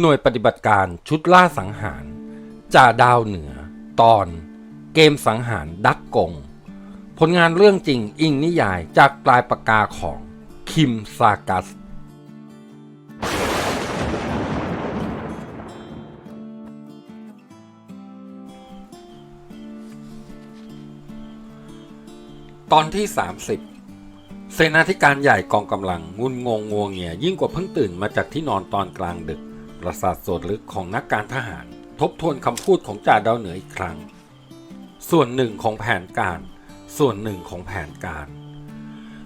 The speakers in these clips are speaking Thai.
หน่วยปฏิบัติการชุดล่าสังหารจ่าดาวเหนือ ตอน เกมสังหารดักกง ผลงานเรื่องจริงอิงนิยายจากปลายปากกาของคิมซากัส ตอนที่ 30 เสนาธิการใหญ่กองกำลังงุนงงงวงเงียยิ่งกว่าเพิ่งตื่นมาจากที่นอนตอนกลางดึก ประสาทโสดลึกของนักการทหาร ทบทวนคำพูดของจ่าดาวเหนืออีกครั้ง ส่วนหนึ่งของแผนการ ส่วนหนึ่งของแผนการ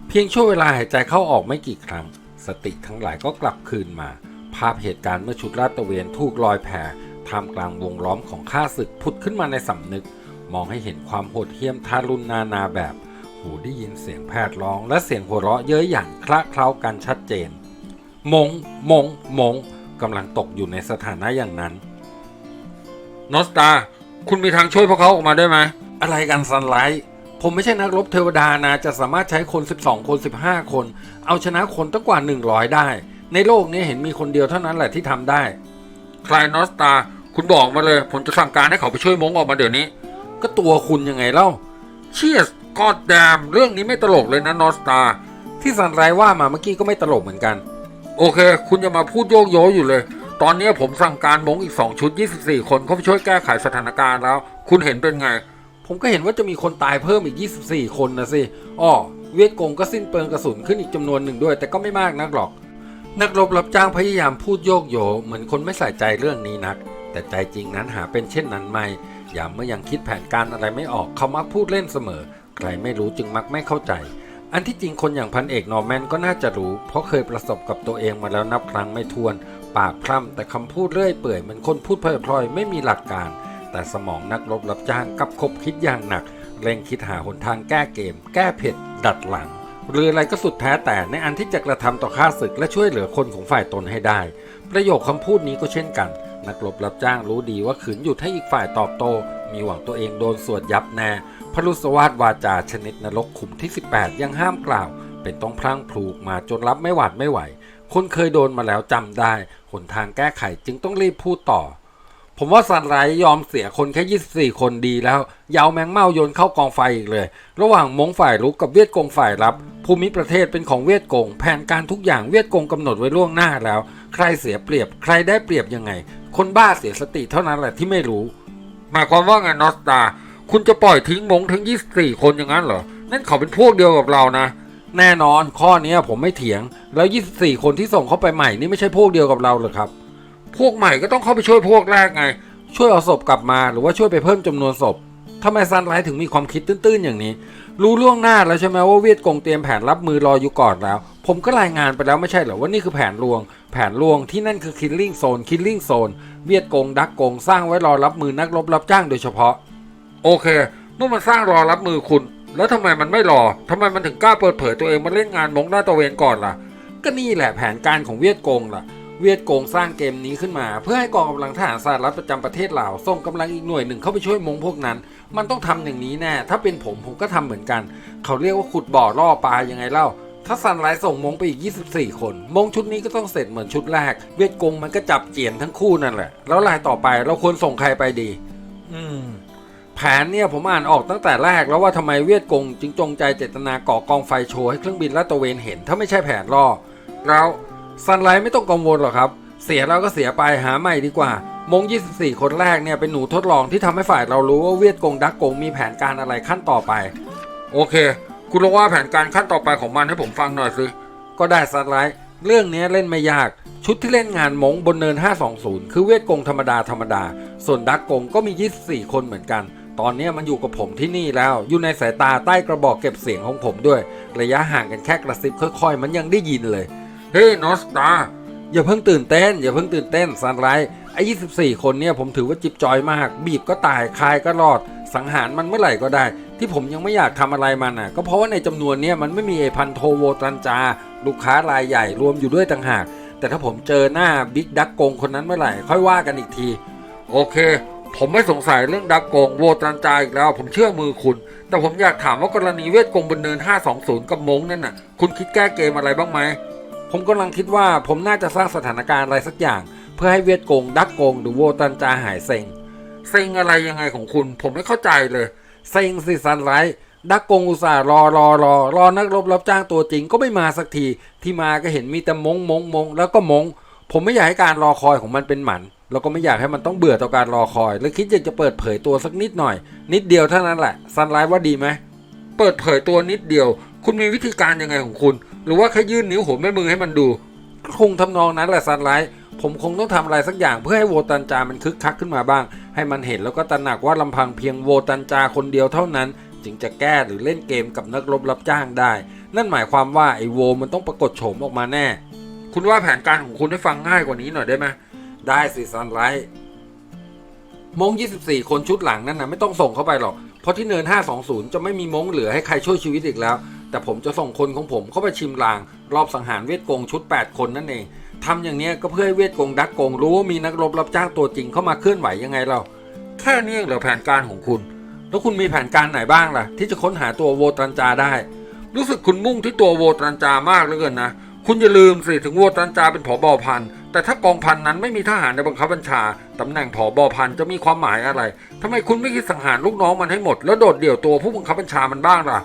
เพียงช่วงเวลาหายใจเข้าออกไม่กี่ครั้ง สติทั้งหลายก็กลับคืนมา ภาพเหตุการณ์เมื่อชุดลาดตระเวนถูกลอยแพท่ามกลางวงล้อมของข้าศึกผุดขึ้นมาในสำนึก มองให้เห็นความโหดเหี้ยมทารุณนานาแบบ หูได้ยินเสียงแพทย์ร้อง และเสียงหัวเราะเย้ยหยันคละเคล้ากันชัดเจน มง มง มง กำลังตกอยู่ในสถานะอย่างนั้นนอสตา คุณมีทางช่วยพวกเขาออกมาได้ไหม อะไรกันซันไลท์ ผมไม่ใช่นักรบเทวดานะ จะสามารถใช้คน 12 คน 15 คน เอาชนะคนตั้งกว่า 100 ได้ ในโลกนี้เห็นมีคนเดียวเท่านั้นแหละที่ทำได้ ใครนอสตา คุณบอกมาเลย ผมจะสั่งการให้เขาไปช่วยมงออกมาเดี๋ยวนี้ ก็ตัวคุณยังไงเล่า เชียสกอดแดม เรื่องนี้ไม่ตลกเลยนะนอสตา ที่สันไรว่ามาเมื่อกี้ก็ไม่ตลกเหมือนกัน โอเค คุณย่ามาพูดโยกโยอยู่เลย ตอนนี้ผมสั่งการมงอีก 2 ชุด 24 คนเข้าไปช่วยแก้ไขสถานการณ์แล้ว คุณเห็นเป็นไง ผมก็เห็นว่าจะมีคนตายเพิ่มอีก 24 คนนะสิอ้อเวียดกงก็สิ้นเปลืองกระสุนขึ้นอีกจำนวนหนึ่งด้วย แต่ก็ไม่มากนักหรอก นักรบรับจ้างพยายามพูดโยกโยเหมือนคนไม่ใส่ใจเรื่องนี้นัก แต่ใจจริงนั้นหาเป็นเช่นนั้นไม่ยามเมื่อยังคิดแผนการอะไรไม่ออกเขามักพูดเล่นเสมอ ใครไม่รู้จึงมักไม่เข้าใจ อันที่จริงคนอย่างพันเอกนอร์แมนก็น่าจะรู้ เพราะเคยประสบกับตัวเองมาแล้วนับครั้งไม่ถ้วน ปากพร่ำแต่คำพูดเรื่อยเปื่อยเหมือนคนพูดพลอยๆไม่มีหลักการ แต่สมองนักรบรับจ้างกับคบคิดอย่างหนัก เร่งคิดหาหนทางแก้เกม แก้เผ็ด ดัดหลัง หรืออะไรก็สุดแท้แต่ในอันที่จะกระทำต่อข้าศึกและช่วยเหลือคนของฝ่ายตนให้ได้ ประโยคคำพูดนี้ก็เช่นกัน นักรบรับจ้างรู้ดีว่าขืนหยุดให้อีกฝ่ายตอบโต้ มีหวังตัวเองโดนสวดยับแน่พระลุสวาทวาจาชนิดนรกขุมที่ 18 ยังห้ามกล่าว เป็นต้องพลั้งพลูกมาจนรับไม่หวาดไม่ไหว คนเคยโดนมาแล้วจำได้หนทางแก้ไขจึงต้องรีบพูดต่อ ผมว่าสันไรยอมเสียคนแค่ 24 คนดีแล้วยาวแมงเม่าโยนเข้ากองไฟอีกเลย ระหว่างมงฝ่ายรุกกับเวียดกงฝ่ายรับ ภูมิประเทศเป็นของเวียดกง แผนการทุกอย่างเวียดกงกำหนดไว้ล่วงหน้าแล้ว ใครเสียเปรียบ ใครได้เปรียบยังไง คนบ้าเสียสติเท่านั้นแหละที่ไม่รู้ หมายความว่าไงนอสตา คุณจะปล่อยทิ้งมงทั้ง 24 คนอย่างนั้นเหรอ นั่นเขาเป็นพวกเดียวกับเรานะ แน่นอนข้อนี้ผมไม่เถียง แล้ว 24 คนที่ส่งเข้าไปใหม่นี่ไม่ใช่พวกเดียวกับเราเหรอครับ พวกใหม่ก็ต้องเข้าไปช่วยพวกแรกไง ช่วยเอาศพกลับมาหรือว่าช่วยไปเพิ่มจำนวนศพทำไมซันไลท์ถึงมีความคิดตื้นๆอย่างนี้ รู้ล่วงหน้าแล้วใช่ไหมว่าเวียดกงเตรียมแผนรับมือรออยู่ก่อนแล้ว ผมก็รายงานไปแล้วไม่ใช่เหรอว่านี่คือแผนลวง แผนลวงที่นั่นคือคิลลิ่งโซนคิลลิ่งโซนเวียดกงดักกงสร้างไว้รอรับมือนักรบรับจ้างโดยเฉพาะ โอเคเมื่อมันสร้างรอรับมือคุณ แล้วทำไมมันไม่รอทำไมมันถึงกล้าเปิดเผยตัวเองมาเล่นงานมงหน้าตะเวนก่อนล่ะ ก็นี่แหละแผนการของเวียดกงล่ะ เวียดกงสร้างเกมนี้ขึ้นมา เพื่อให้กองกำลังทหารสหรัฐประจำประเทศลาวส่งกำลังอีกหน่วยหนึ่งเข้าไปช่วยมงพวกนั้น มันต้องทำอย่างนี้แน่ถ้าเป็นผมผมก็ทำเหมือนกัน เขาเรียกว่าขุดบ่อล่อปลายังไงเล่า ถ้าซันไลท์ส่งมงไปอีก 24 คน มงชุดนี้ก็ต้องเสร็จเหมือนชุดแรก เวียดกงมันก็จับเจียนทั้งคู่นั่นแหละ แล้วรายต่อไปเราควรส่งใครไปดี อืม แผนเนี่ยผมอ่านออกตั้งแต่แรกแล้วว่าทำไมเวียดกงจึงจงใจเจตนาก่อกองไฟโชว์ให้เครื่องบินลาดตระเวนเห็น ถ้าไม่ใช่แผนล่อแล้วซันไลท์ไม่ต้องกังวลหรอกครับ เสียแล้วก็เสียไปหาใหม่ดีกว่า มง 24 คนแรกเนี่ยเป็นหนูทดลองที่ทำให้ฝ่ายเรารู้ว่าเวียดกงดักกงมีแผนการอะไรขั้นต่อไป โอเค คุณลองว่าแผนการขั้นต่อไปของมันให้ผมฟังหน่อยสิ ก็ได้ซันไลท์เรื่องนี้เล่นไม่ยาก ชุดที่เล่นงานมงบนเนิน 520 คือเวียดกงธรรมดาธรรมดา ส่วนดักกงก็มี 24 คนเหมือนกัน ตอนนี้มันอยู่กับผมที่นี่แล้ว อยู่ในสายตาใต้กระบอกเก็บเสียงของผมด้วย ระยะห่างกันแค่กระซิบค่อยๆ มันยังได้ยินเลย เฮ้ยนอสตาอย่าเพิ่งตื่นเต้น อย่าเพิ่งตื่นเต้นซันไรท์ไอ้24 คนเนี่ยผมถือว่าจิบจอยมาก บีบก็ตายคายก็รอด สังหารมันเมื่อไหร่ก็ได้ ที่ผมยังไม่อยากทำอะไรมันอะ ก็เพราะว่าในจำนวนเนี้ยมันไม่มีไอพันโทโวตันจา ลูกค้ารายใหญ่รวมอยู่ด้วยต่างหาก แต่ถ้าผมเจอหน้าบิ๊กดักกงคนนั้นเมื่อไหร่ค่อยว่ากันอีกที โอเค ผมไม่สงสัยเรื่องดักกงโวตันจาอีกแล้ว ผมเชื่อมือคุณ แต่ผมอยากถามว่ากรณีเวทกงบนเนิน 520 กับมงนั่นน่ะ คุณคิดแก้เกมอะไรบ้างไหมผมกำลังคิดว่าผมน่าจะสร้างสถานการณ์อะไรสักอย่าง เพื่อให้เวียดกง ดักกงหรือโวตันจาหายเซ็งเซ็งอะไรยังไงของคุณ ผมไม่เข้าใจเลย เซ็งสิซันไรท์ดักกงอุตส่าห์รอรอรอรอนักรบรับจ้างตัวจริงก็ไม่มาสักที ที่มาก็เห็นมีแต่มงมงมงแล้วก็มง ผมไม่อยากให้การรอคอยของมันเป็นหมันแล้วก็ไม่อยากให้มันต้องเบื่อต่อการรอคอย แล้วคิดอยากจะเปิดเผยตัวสักนิดหน่อย นิดเดียวเท่านั้นแหละซันไลท์ว่าดีไหมเปิดเผยตัวนิดเดียว คุณมีวิธีการยังไงของคุณ หรือว่าแค่ยื่นนิ้วหัวแม่มือให้มันดูคงทำนองนั้นแหละซันไลท์ผมคงต้องทำอะไรสักอย่างเพื่อให้โวตันจามันคึกคักขึ้นมาบ้าง ให้มันเห็นแล้วก็ตระหนักว่าลำพังเพียงโวตันจาคนเดียวเท่านั้น จึงจะแก้หรือเล่นเกมกับนักรบรับจ้างได้ นั่นหมายความว่าไอ้โวมันต้องปรากฏโฉมออกมาแน่ คุณว่าแผนการของคุณให้ฟังง่ายกว่านี้หน่อยได้ไหมได้สิซันไลท์มง 24 คนชุดหลังนั่นนะไม่ต้องส่งเข้าไปหรอก เพราะที่เนิน 520 จะไม่มีมงเหลือให้ใครช่วยชีวิตอีกแล้ว แต่ผมจะส่งคนของผมเข้าไปชิมลาง รอบสังหารเวทกงชุด 8 คนนั่นเอง ทำอย่างนี้ก็เพื่อให้เวทกงดักกงรู้ว่ามีนักรบรับจ้างตัวจริงเข้ามาเคลื่อนไหวยังไงเรา แค่นี้เหรอแผนการของคุณ แล้วคุณมีแผนการไหนบ้างล่ะ ที่จะค้นหาตัวโวตรันจาได้ รู้สึกคุณมุ่งที่ตัวโวตรันจามากเหลือเกินนะ คุณอย่าลืมสิถึงโวตรันจาเป็นผอบอพันแต่ถ้ากองพันนั้นไม่มีทหารในบังคับบัญชาตำแหน่งผอบอพันจะมีความหมายอะไรทำไมคุณไม่คิดสังหารลูกน้องมันให้หมด แล้วโดดเดี่ยวตัวผู้บังคับบัญชามันบ้างล่ะ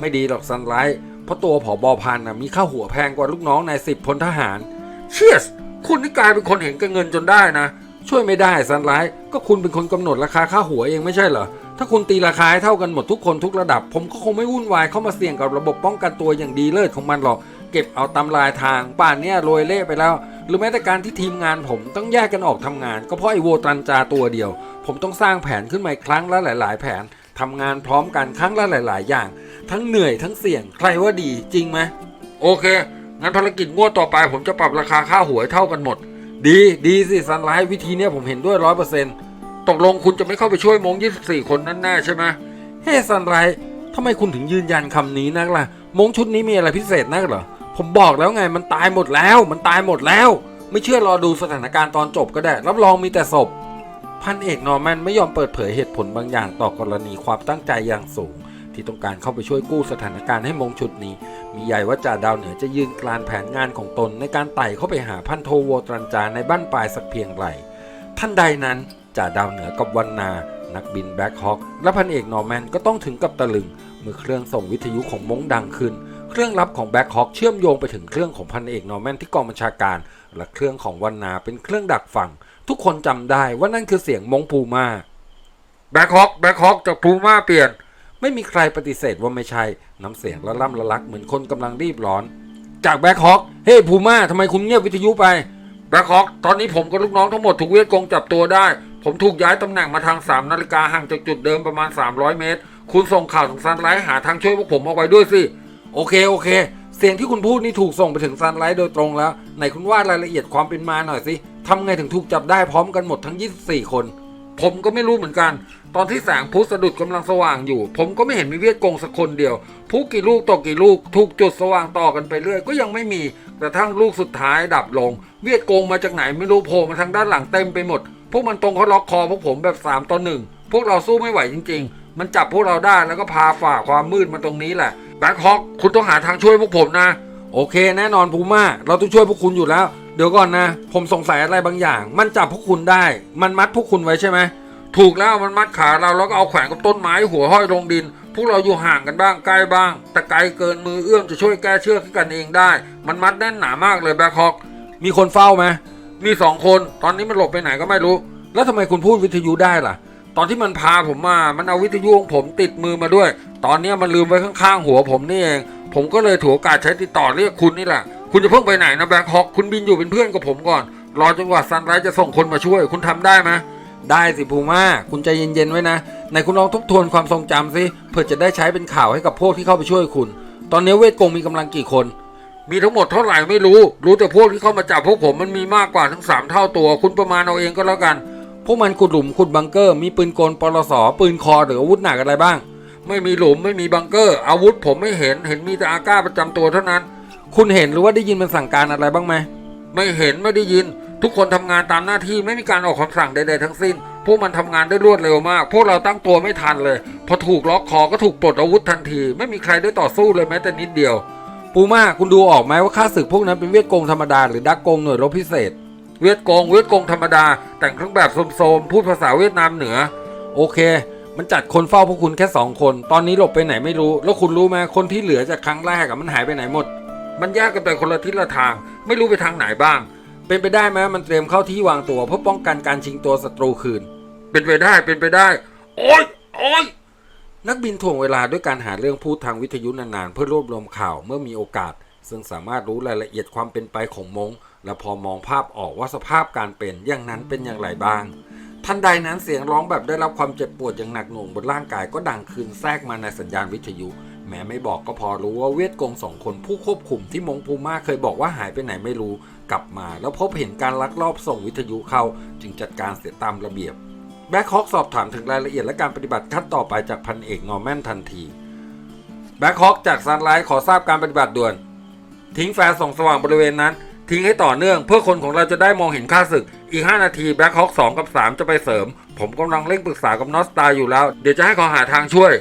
ไม่ดีหรอกซันไลท์เพราะตัวผอบอพันนะมีค่าหัวแพงกว่าลูกน้องในสิบพลทหาร เชียสคุณนี่กลายเป็นคนเห็นกับเงินจนได้นะ ช่วยไม่ได้ซันไลท์ก็คุณเป็นคนกำหนดราคาค่าหัวเองไม่ใช่เหรอ ถ้าคุณตีราคาให้เท่ากันหมดทุกคนทุกระดับ ผมก็คงไม่วุ่นวายเข้ามาเสี่ยงกับระบบป้องกันตัวอย่างดีเลิศของมันหรอก เก็บเอาตำลายทางป่านเนี้ยโรยเล่ไปแล้ว หรือแม้แต่การที่ทีมงานผมต้องแยกกันออกทำงาน ก็เพราะไอโวตันจาตัวเดียว ผมต้องสร้างแผนขึ้นมาครั้งละหลาย ๆ แผนทำงานพร้อมกันครั้งละหลาย ๆ อย่าง ทั้งเหนื่อยทั้งเสี่ยงใครว่าดีจริงไหมโอเค งั้นภารกิจงวดต่อไปผมจะปรับราคาค่าหวให้เท่ากันหมด ดีดีสิซันไลท์วิธีเนี้ยผมเห็นด้วยร้อยเปอร์เซ็นต์ตกลงคุณจะไม่เข้าไปช่วยมง24คนนั่นแน่ใช่ไหมเฮ้ซันไลท์ทำไมคุณถึงยืนยันคำนี้นักล่ะ มงชุดนี้มีอะไรพิเศษนักเหรอ ผมบอกแล้วไงมันตายหมดแล้ว มันตายหมดแล้ว ไม่เชื่อรอดูสถานการณ์ตอนจบก็ได้ รับรองมีแต่ศพ พันเอกนอร์แมนไม่ยอมเปิดเผยเหตุผลบางอย่างต่อกรณีความตั้งใจอย่างสูง ที่ต้องการเข้าไปช่วยกู้สถานการณ์ให้มงชุดนี้ มีใหญ่ว่าจ่าดาวเหนือจะยืนกลานแผนงานของตนในการไต่เข้าไปหาพันโทโวตรันจาในบ้านปลายสักเพียงไรท่านใดนั้นจ่าดาวเหนือกับวันนา นักบินแบ็คฮอคและพันเอกนอร์แมนก็ต้องถึงกับตะลึงเมื่อเครื่องส่งวิทยุของมงดังขึ้น เครื่องรับของแบ็คฮอคเชื่อมโยงไปถึงเครื่องของพันเอกนอร์แมนที่กองบัญชาการ และเครื่องของวันนาเป็นเครื่องดักฟังทุกคนจำได้ว่านั่นคือเสียงมงพูมาแบ็คฮอคแบ็คฮอคจากพูมาเปลี่ยน ไม่มีใครปฏิเสธว่าไม่ใช่ น้ำเสียงละล่ำละลักเหมือนคนกำลังรีบร้อน จากแบ็คฮอคเฮ้พูมาทำไมคุณเงียบวิทยุไปแบ็คฮอคตอนนี้ผมกับลูกน้องทั้งหมดถูกเวียดกงจับตัวได้ ผมถูกย้ายตำแหน่งมาทาง3นาฬิกาห่างจากจุดเดิมประมาณ 300 เมตร คุณส่งข่าวถึงซันไลท์หาทางช่วยพวกผมเอาไว้ด้วยสิโอเคโอเค เสียงที่คุณพูดนี่ถูกส่งไปถึงซันไลท์โดยตรงแล้วไหนคุณว่ารายละเอียดความเป็นมาหน่อยสิทำไงถึงถูกจับได้พร้อมกันหมดทั้ง 24 คน ผมก็ไม่รู้เหมือนกัน ตอนที่แสงพุสะดุดกำลังสว่างอยู่ ผมก็ไม่เห็นมีเวียดกงสักคนเดียวพุกี่ลูกตกกี่ลูกถูกจุดสว่างต่อกันไปเรื่อยก็ยังไม่มีกระทั่งลูกสุดท้ายดับลง เวียดกงมาจากไหนไม่รู้โผล่มาทางด้านหลังเต็มไปหมด พวกมันตรงเขาล็อกคอพวกผมแบบ3ต่อหนึ่งพวกเราสู้ไม่ไหวจริง ๆ มันจับพวกเราได้แล้วก็พาฝ่าความมืดมาตรงนี้แหละแบ็คฮอคคุณต้องหาทางช่วยพวกผมนะ โอเค แน่นอนพูม่าเราต้องช่วยพวกคุณอยู่แล้ว เดี๋ยวก่อนนะ ผมสงสัยอะไรบางอย่าง มันจับพวกคุณได้ มันมัดพวกคุณไว้ใช่ไหมถูกแล้วมันมัดขาเราแล้วก็เอาแขวนกับต้นไม้หัวห้อยลงดิน พวกเราอยู่ห่างกันบ้างใกล้บ้าง แต่ไกลเกินมือเอื้อมจะช่วยแก้เชือกให้กันเองได้ มันมัดแน่นหนามากเลยแบคฮอก มีคนเฝ้าไหมมีสองคนตอนนี้มันหลบไปไหนก็ไม่รู้ แล้วทำไมคุณพูดวิทยุได้ล่ะ ตอนที่มันพาผมมา มันเอาวิทยุของผมติดมือมาด้วย ตอนนี้มันลืมไว้ข้างๆหัวผมนี่เอง ผมก็เลยถือโอกาสใช้ติดต่อเรียกคุณนี่แหละ คุณจะเพิ่งไปไหนนะแบ็คฮอกคุณบินอยู่เป็นเพื่อนกับผมก่อน รอจนกว่าซันไรส์จะส่งคนมาช่วย คุณทำได้ไหมได้สิภูมาคุณใจเย็นๆไว้นะไหนคุณลองทบทวนความทรงจำสิเพื่อจะได้ใช้เป็นข่าวให้กับพวกที่เข้าไปช่วยคุณ ตอนนี้เวทกงมีกำลังกี่คน มีทั้งหมดเท่าไหร่ไม่รู้ รู้แต่พวกที่เข้ามาจับพวกผมมันมีมากกว่าทั้งสามเท่าตัว คุณประมาณเอาเองก็แล้วกัน พวกมันขุดหลุมขุดบังเกอร์ มีปืนกลปลสปืนคอหรืออาวุธหนักอะไรบ้าง ไม่มีหลุมไม่มีบังเกอร์ อาวุธผมไม่เห็นเห็นมีแต่อาก้าประจำตัวเท่านั้น คุณเห็นหรือว่าได้ยินมันสั่งการอะไรบ้างไหมไม่เห็นไม่ได้ยิน ทุกคนทำงานตามหน้าที่ไม่มีการออกคำสั่งใดๆทั้งสิ้น พวกมันทำงานได้รวดเร็วมาก พวกเราตั้งตัวไม่ทันเลย พอถูกล็อกคอก็ถูกปลดอาวุธทันที ไม่มีใครได้ต่อสู้เลยแม้แต่นิดเดียว ปูม่าคุณดูออกไหมว่าข้าศึกพวกนั้นเป็นเวียดกงธรรมดาหรือดักกงหน่วยรบพิเศษ เวียดกงเวียดกงธรรมดา แต่งเครื่องแบบโสมๆพูดภาษาเวียดนามเหนือ โอเคมันจัดคนเฝ้าพวกคุณแค่สองคน ตอนนี้หลบไปไหนไม่รู้ แล้วคุณรู้ไหมคนที่เหลือจากครั้งแรกมันหายไปไหนหมด มันแยกกันไปคนละทิศละทาง ไม่รู้ไปทางไหนบ้าง เป็นไปได้ไหมมันเตรียมเข้าที่วางตัวเพื่อป้องกันการชิงตัวศัตรูคืน เป็นไปได้เป็นไปได้ โอ้ยโอ้ยนักบินถ่วงเวลาด้วยการหาเรื่องพูดทางวิทยุนานๆ เพื่อรวบรวมข่าวเมื่อมีโอกาส ซึ่งสามารถรู้รายละเอียดความเป็นไปของมง และพอมองภาพออกว่าสภาพการเป็นอย่างนั้นเป็นอย่างไรบ้างทันใดนั้นเสียงร้องแบบได้รับความเจ็บปวดอย่างหนักหน่วงบนร่างกายก็ดังขึ้นแทรกมาในสัญญาณวิทยุ แม้ไม่บอกก็พอรู้ว่าเวทกงสองคนผู้ควบคุมที่มงภูมาเคยบอกว่าหายไปไหนไม่รู้ กลับมาแล้วพบเห็นการลักลอบส่งวิทยุเข้า จึงจัดการเสียตามระเบียบแบ็คฮอคสอบถามถึงรายละเอียดและการปฏิบัติขั้นต่อไปจากพันเอกนอร์แมนทันทีแบ็คฮอคจากซันไลท์ขอทราบการปฏิบัติด่วน ทิ้งแฟร์ส่องสว่างบริเวณนั้น ทิ้งให้ต่อเนื่อง เพื่อคนของเราจะได้มองเห็นค่าศึก อีก 5 นาทีแบ็คฮอค2กับ 3 จะไปเสริม ผมกำลังเร่งปรึกษากับนอสตาอยู่แล้ว เดี๋ยวจะให้ขาหาทางช่วย